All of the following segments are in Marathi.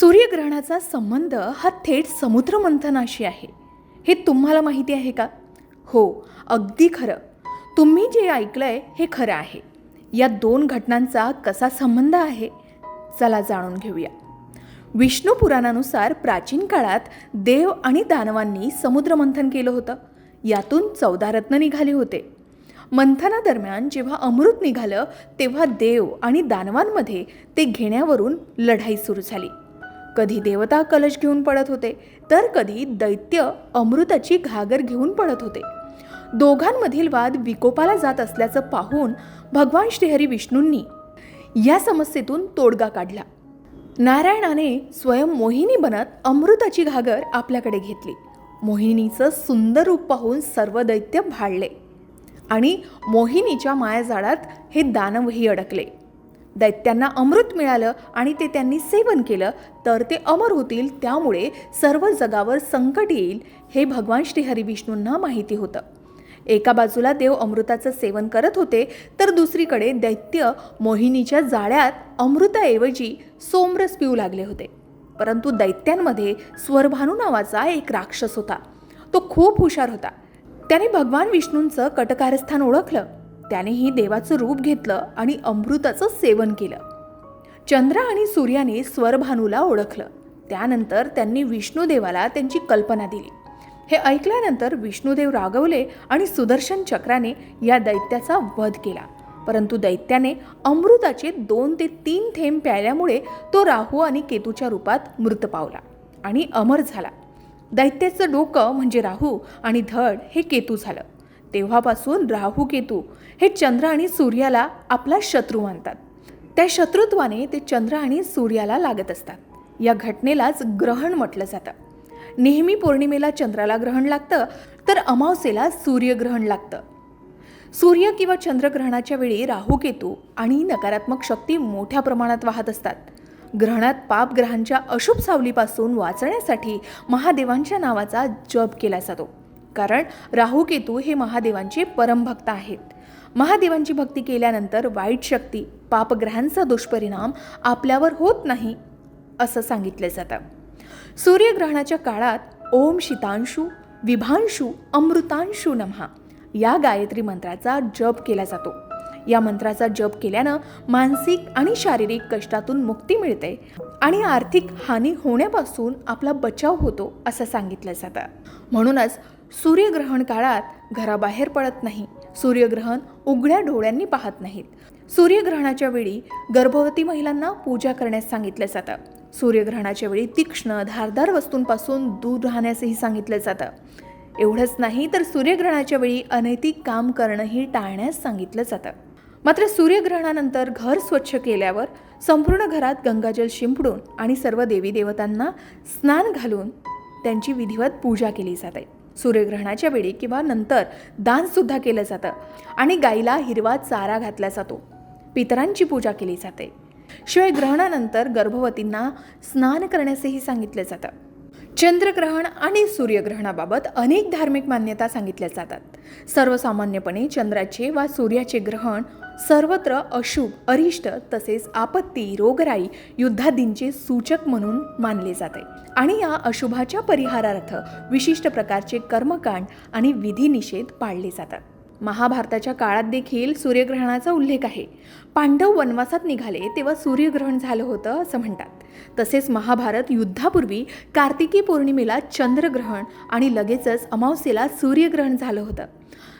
सूर्यग्रहणाचा संबंध हा थेट समुद्रमंथनाशी आहे. हे तुम्हाला माहिती आहे का? हो अगदी खरं. तुम्ही जे ऐकलंय हे खरं आहे. या दोन घटनांचा कसा संबंध आहे? चला जाणून घेऊया. विष्णू पुराणानुसार प्राचीन काळात देव आणि दानवांनी समुद्रमंथन केलं होतं. यातून चौदा रत्न निघाले होते. मंथनादरम्यान जेव्हा अमृत निघालं तेव्हा देव आणि दानवांमध्ये ते घेण्यावरून लढाई सुरू झाली. कधी देवता कलश घेऊन पडत होते तर कधी दैत्य अमृताची घागर घेऊन पडत होते. दोघांमधील वाद विकोपाला जात असल्याचं पाहून भगवान श्रीहरी विष्णूंनी या समस्येतून तोडगा काढला. नारायणाने स्वयं मोहिनी बनत अमृताची घागर आपल्याकडे घेतली. मोहिनीचं सुंदर रूप पाहून सर्व दैत्य भाळले आणि मोहिनीच्या मायाजाळात हे दानवही अडकले. दैत्यांना अमृत मिळालं आणि ते त्यांनी सेवन केलं तर ते अमर होतील त्यामुळे सर्व जगावर संकट येईल हे भगवान श्रीहरी विष्णूंना माहिती होतं. एका बाजूला देव अमृताचं सेवन करत होते तर दुसरीकडे दैत्य मोहिनीच्या जाळ्यात अमृताऐवजी सोमरस पिऊ लागले होते. परंतु दैत्यांमध्ये स्वरभानू नावाचा एक राक्षस होता. तो खूप हुशार होता. त्याने भगवान विष्णूंचं कटकारस्थान ओळखलं. त्यानेही देवाचं रूप घेतलं आणि अमृताचं सेवन केलं. चंद्र आणि सूर्याने स्वरभानूला ओळखलं. त्यानंतर त्यांनी विष्णुदेवाला त्यांची कल्पना दिली. हे ऐकल्यानंतर विष्णुदेव रागवले आणि सुदर्शन चक्राने या दैत्याचा वध केला. परंतु दैत्याने अमृताचे दोन ते तीन थेंब प्यायल्यामुळे तो राहू आणि केतूच्या रूपात मृत पावला आणि अमर झाला. दैत्याचं डोकं म्हणजे राहू आणि धड हे केतू झालं. तेव्हापासून राहू केतू हे चंद्र आणि सूर्याला आपला शत्रू मानतात. त्या शत्रुत्वाने ते चंद्र आणि सूर्याला लागत असतात. या घटनेलाच ग्रहण म्हटलं जातं. नेहमी पौर्णिमेला चंद्राला ग्रहण लागतं तर अमावस्येला सूर्यग्रहण लागतं. सूर्य किंवा चंद्रग्रहणाच्या वेळी राहूकेतू आणि नकारात्मक शक्ती मोठ्या प्रमाणात वाहत असतात. ग्रहणात पापग्रहांच्या अशुभ सावलीपासून वाचण्यासाठी महादेवांच्या नावाचा जप केला जातो. कारण राहू केतू हे महादेवांचे परमभक्त आहेत. महादेवांची भक्ती केल्यानंतर वाईट शक्ती पापग्रहांचा दुष्परिणाम आपल्यावर होत नाही असं सांगितलं जातं. सूर्यग्रहणाच्या काळात ओम शितांशू विभांशू अमृतांशू नमहा या गायत्री मंत्राचा जप केला जातो. या मंत्राचा जप केल्यानं मानसिक आणि शारीरिक कष्टातून मुक्ती मिळते आणि आर्थिक हानी होण्यापासून आपला बचाव होतो असं सांगितलं जातं. म्हणूनच सूर्यग्रहण काळात घराबाहेर पडत नाही. सूर्यग्रहण उघड्या डोळ्यांनी पाहत नाहीत. सूर्यग्रहणाच्या वेळी गर्भवती महिलांना पूजा करण्यास सांगितलं जातं. सूर्यग्रहणाच्या वेळी तीक्ष्ण धारदार वस्तूंपासून दूर राहण्यासही सांगितलं जातं. एवढंच नाही तर सूर्यग्रहणाच्या वेळी अनैतिक काम करणंही टाळण्यास सांगितलं जातं. मात्र सूर्यग्रहणानंतर घर स्वच्छ केल्यावर संपूर्ण घरात गंगाजल शिंपडून आणि सर्व देवी देवतांना स्नान घालून त्यांची विधिवत पूजा केली जाते. सूर्यग्रहणाच्या वेळी किंवा नंतर दानसुद्धा केलं जातं. आणि गाईला हिरवा चारा घातला जातो. पितरांची पूजा केली जाते. शिवाय ग्रहणानंतर गर्भवतींना स्नान करण्यासही सांगितलं जातं. चंद्रग्रहण आणि सूर्यग्रहणाबाबत अनेक धार्मिक मान्यता सांगितल्या जातात. सर्वसामान्यपणे चंद्राचे वा सूर्याचे ग्रहण सर्वत्र अशुभ अरिष्ट तसेच आपत्ती रोगराई युद्धादींचे सूचक म्हणून मानले जाते. आणि या अशुभाच्या परिहारार्थ विशिष्ट प्रकारचे कर्मकांड आणि विधिनिषेध पाळले जातात. महाभारताच्या काळात देखील सूर्यग्रहणाचा उल्लेख आहे. पांडव वनवासात निघाले तेव्हा सूर्यग्रहण झालं होतं असं म्हणतात. तसेच महाभारत युद्धापूर्वी कार्तिकी पौर्णिमेला चंद्रग्रहण आणि लगेचच अमावस्येला सूर्यग्रहण झालं होतं.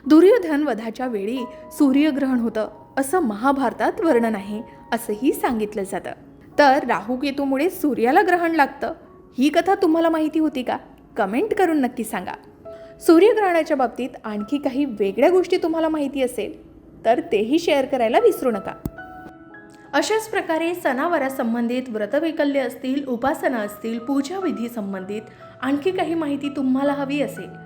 दुर्योधन वधाच्या वेळी सूर्यग्रहण होतं. असं महाभारतात वर्णन आहे असंही सांगितलं जातं. तर राहू केतूमुळे सूर्याला ग्रहण लागतं ही कथा तुम्हाला माहिती होती का? कमेंट करून नक्की सांगा. सूर्यग्रहणाच्या बाबतीत आणखी काही वेगळ्या गोष्टी तुम्हाला माहिती असेल तर तेही शेअर करायला विसरू नका. अशाच प्रकारे सणावारासंबंधित व्रतवैकल्य असतील उपासना असतील पूजाविधी संबंधित आणखी काही माहिती तुम्हाला हवी असेल